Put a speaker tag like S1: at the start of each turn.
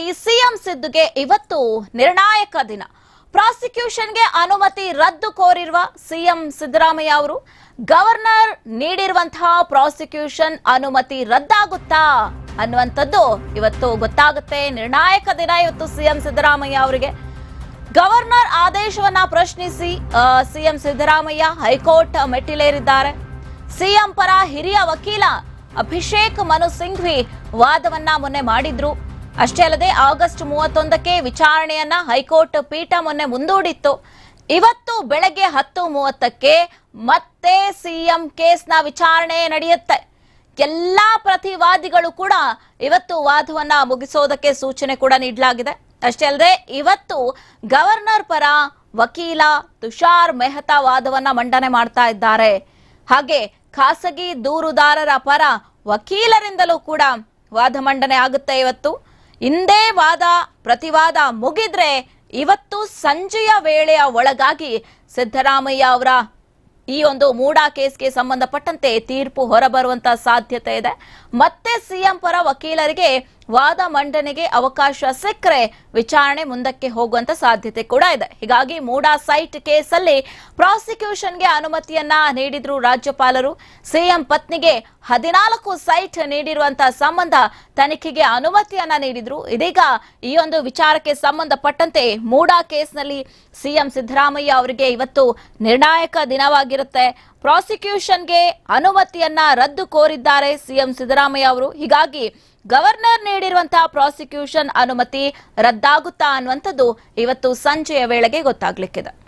S1: ರಾಜ್ಯದಲ್ಲಿ ಸಿಎಂ ಸಿದ್ದುಗೆ ಇವತ್ತು ನಿರ್ಣಾಯಕ ದಿನ. ಪ್ರಾಸಿಕ್ಯೂಷನ್ಗೆ ಅನುಮತಿ ರದ್ದು ಕೋರಿರುವ ಸಿಎಂ ಸಿದ್ದರಾಮಯ್ಯ ಅವರು, ಗವರ್ನರ್ ನೀಡಿರುವಂತಹ ಪ್ರಾಸಿಕ್ಯೂಷನ್ ಅನುಮತಿ ರದ್ದಾಗುತ್ತಾ ಅನ್ನುವಂಥದ್ದು ಇವತ್ತು ಗೊತ್ತಾಗುತ್ತೆ. ನಿರ್ಣಾಯಕ ದಿನ ಇವತ್ತು ಸಿಎಂ ಸಿದ್ದರಾಮಯ್ಯ ಅವರಿಗೆ. ಗವರ್ನರ್ ಆದೇಶವನ್ನ ಪ್ರಶ್ನಿಸಿ ಸಿಎಂ ಸಿದ್ದರಾಮಯ್ಯ ಹೈಕೋರ್ಟ್ ಮೆಟ್ಟಿಲೇರಿದ್ದಾರೆ. ಸಿಎಂ ಪರ ಹಿರಿಯ ವಕೀಲ ಅಭಿಷೇಕ್ ಮನು ಸಿಂಘ್ವಿ ವಾದವನ್ನ ಮೊನ್ನೆ ಮಾಡಿದ್ರು. ಅಷ್ಟೇ ಅಲ್ಲದೆ ಆಗಸ್ಟ್ ಮೂವತ್ತೊಂದಕ್ಕೆ ವಿಚಾರಣೆಯನ್ನ ಹೈಕೋರ್ಟ್ ಪೀಠ ಮೊನ್ನೆ ಮುಂದೂಡಿತ್ತು. ಇವತ್ತು ಬೆಳಗ್ಗೆ ಹತ್ತು ಮೂವತ್ತಕ್ಕೆ ಮತ್ತೆ ಸಿಎಂ ಕೇಸ್ನ ವಿಚಾರಣೆ ನಡೆಯುತ್ತೆ. ಎಲ್ಲಾ ಪ್ರತಿವಾದಿಗಳು ಕೂಡ ಇವತ್ತು ವಾದವನ್ನ ಮುಗಿಸೋದಕ್ಕೆ ಸೂಚನೆ ಕೂಡ ನೀಡಲಾಗಿದೆ. ಅಷ್ಟೇ ಅಲ್ಲದೆ ಇವತ್ತು ಗವರ್ನರ್ ಪರ ವಕೀಲ ತುಷಾರ್ ಮೆಹ್ತಾ ವಾದವನ್ನ ಮಂಡನೆ ಮಾಡ್ತಾ ಇದ್ದಾರೆ. ಹಾಗೆ ಖಾಸಗಿ ದೂರುದಾರರ ಪರ ವಕೀಲರಿಂದಲೂ ಕೂಡ ವಾದ ಮಂಡನೆ ಆಗುತ್ತೆ ಇವತ್ತು. ಇಂದೇ ವಾದ, ಪ್ರತಿವಾದ ಮುಗಿದ್ರೆ ಇವತ್ತು ಸಂಜೆಯ ವೇಳೆಯ ಒಳಗಾಗಿ ಸಿದ್ದರಾಮಯ್ಯ ಅವರ ಈ ಒಂದು ಮೂಡಾ ಕೇಸ್ಗೆ ಸಂಬಂಧಪಟ್ಟಂತೆ ತೀರ್ಪು ಹೊರಬರುವಂತ ಸಾಧ್ಯತೆ ಇದೆ. ಮತ್ತೆ ಸಿಎಂ ಪರ ವಕೀಲರಿಗೆ ವಾದ ಮಂಡನೆಗೆ ಅವಕಾಶ ಸಿಕ್ಕರೆ ವಿಚಾರಣೆ ಮುಂದಕ್ಕೆ ಹೋಗುವಂತ ಸಾಧ್ಯತೆ ಕೂಡ ಇದೆ. ಹೀಗಾಗಿ ಮೂಡಾ ಸೈಟ್ ಕೇಸಲ್ಲಿ ಪ್ರಾಸಿಕ್ಯೂಷನ್ಗೆ ಅನುಮತಿಯನ್ನ ನೀಡಿದ್ರು ರಾಜ್ಯಪಾಲರು. ಸಿಎಂ ಪತ್ನಿಗೆ ಹದಿನಾಲ್ಕು ಸೈಟ್ ನೀಡಿರುವಂತಹ ಸಂಬಂಧ ತನಿಖೆಗೆ ಅನುಮತಿಯನ್ನ ನೀಡಿದ್ರು. ಇದೀಗ ಈ ಒಂದು ವಿಚಾರಕ್ಕೆ ಸಂಬಂಧಪಟ್ಟಂತೆ ಮೂಡಾ ಕೇಸ್ನಲ್ಲಿ ಸಿಎಂ ಸಿದ್ದರಾಮಯ್ಯ ಅವರಿಗೆ ಇವತ್ತು ನಿರ್ಣಾಯಕ ದಿನವಾಗಿರುತ್ತೆ. ಪ್ರಾಸಿಕ್ಯೂಷನ್ಗೆ ಅನುಮತಿಯನ್ನ ರದ್ದು ಕೋರಿದ್ದಾರೆ ಸಿಎಂ ಸಿದ್ದರಾಮಯ್ಯ ಅವರು. ಹೀಗಾಗಿ ಗವರ್ನರ್ ನೀಡಿರುವಂತಹ ಪ್ರಾಸಿಕ್ಯೂಷನ್ ಅನುಮತಿ ರದ್ದಾಗುತ್ತಾ ಅನ್ನುವಂಥದ್ದು ಇವತ್ತು ಸಂಜೆಯ ವೇಳೆಗೆ ಗೊತ್ತಾಗ್ಲಿಕ್ಕಿದೆ.